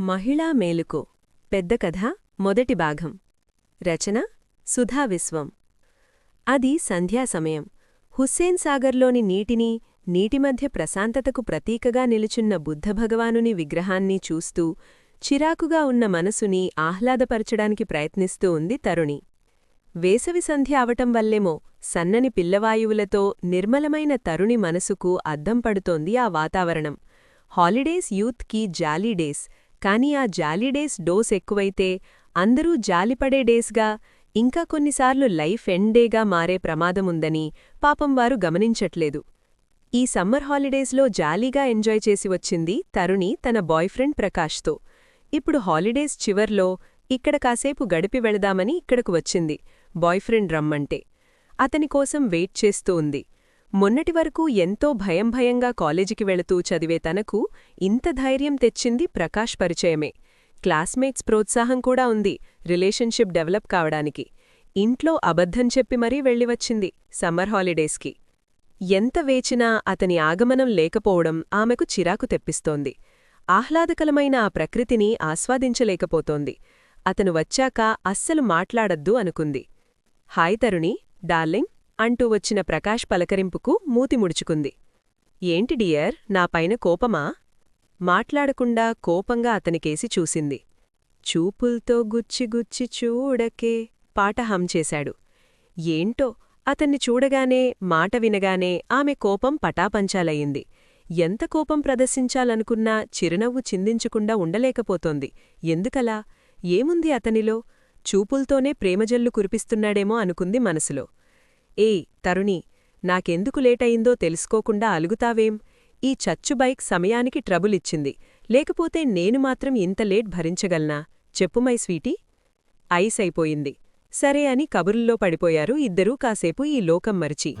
మహిళా మేలుకో పెద్ద కథ మొదటి భాగం. రచన సుధా విశ్వం. అది సంధ్యా సమయం. హుస్సేన్ సాగర్లోని నీటిని నీటి మధ్య ప్రశాంతతకు ప్రతీకగా నిలుచున్న బుద్ధభగవానుని విగ్రహాన్ని చూస్తూ చిరాకుగా ఉన్న మనసుని ఆహ్లాదపరచడానికి ప్రయత్నిస్తూ ఉంది తరుణి. వేసవి సంధ్య అవటం వల్లేమో సన్నని పిల్లవాయువులతో నిర్మలమైన తరుణి మనసుకు అద్దం పడుతోంది ఆ వాతావరణం. హాలిడేస్ యూత్కి జాలీ డేస్. కానీ ఆ జాలీ డేస్ డోస్ ఎక్కువైతే అందరూ జాలిపడే డేస్గా ఇంకా కొన్నిసార్లు లైఫ్ ఎండ్ డేగా మారే ప్రమాదముందని పాపం వారు గమనించట్లేదు. ఈ సమ్మర్ హాలిడేస్లో జాలీగా ఎంజాయ్ చేసి వచ్చింది తరుణి తన బాయ్ఫ్రెండ్ ప్రకాష్తో. ఇప్పుడు హాలిడేస్ చివర్లో ఇక్కడ కాసేపు గడిపి వెళదామని ఇక్కడకు వచ్చింది బాయ్ఫ్రెండ్ రమ్మంటే అతని కోసం వెయిట్ చేస్తూ ఉంది. మొన్నటి వరకు ఎంతో భయం భయంగా కాలేజీకి వెళుతూ చదివే తనకు ఇంత ధైర్యం తెచ్చింది ప్రకాష్ పరిచయమే. క్లాస్మేట్స్ ప్రోత్సాహం కూడా ఉంది రిలేషన్షిప్ డెవలప్ కావడానికి. ఇంట్లో అబద్ధం చెప్పి మరీ వెళ్ళివచ్చింది సమ్మర్ హాలిడేస్కి. ఎంత వేచినా అతని ఆగమనం లేకపోవడం ఆమెకు చిరాకు తెప్పిస్తోంది. ఆహ్లాదకరమైన ఆ ప్రకృతిని ఆస్వాదించలేకపోతోంది. అతను వచ్చాక అస్సలు మాట్లాడద్దు అనుకుంది. Hi Taruni darling. అంటూ వచ్చిన ప్రకాష్ పలకరింపుకు మూతి ముడుచుకుంది. ఏంటి డియర్ నాపైన కోపమా? మాట్లాడకుండా కోపంగా అతనికేసి చూసింది. చూపుల్తో గుచ్చిగుచ్చి చూడకే పాట హం చేశాడు. ఏంటో? అతన్ని చూడగానే మాట వినగానే ఆమె కోపం పటాపంచాలయ్యింది. ఎంత కోపం ప్రదర్శించాలనుకున్నా చిరునవ్వు చిందించకుండా ఉండలేకపోతోంది. ఎందుకలా? ఏముంది అతనిలో? చూపుల్తోనే ప్రేమజల్లు కురిపిస్తున్నాడేమో అనుకుంది మనసులో. ఏయ్ తరుణి నాకెందుకు లేటయిందో తెలుసుకోకుండా అలుగుతావేం? ఈ చచ్చు బైక్ సమయానికి ట్రబులిచ్చింది. లేకపోతే నేను మాత్రం ఇంత లేట్ భరించగలనా? చెప్పుమై స్వీటీ. ఐస్ అయిపోయింది సరే అని కబురుల్లో పడిపోయారు ఇద్దరూ కాసేపు ఈ లోకం మరిచి.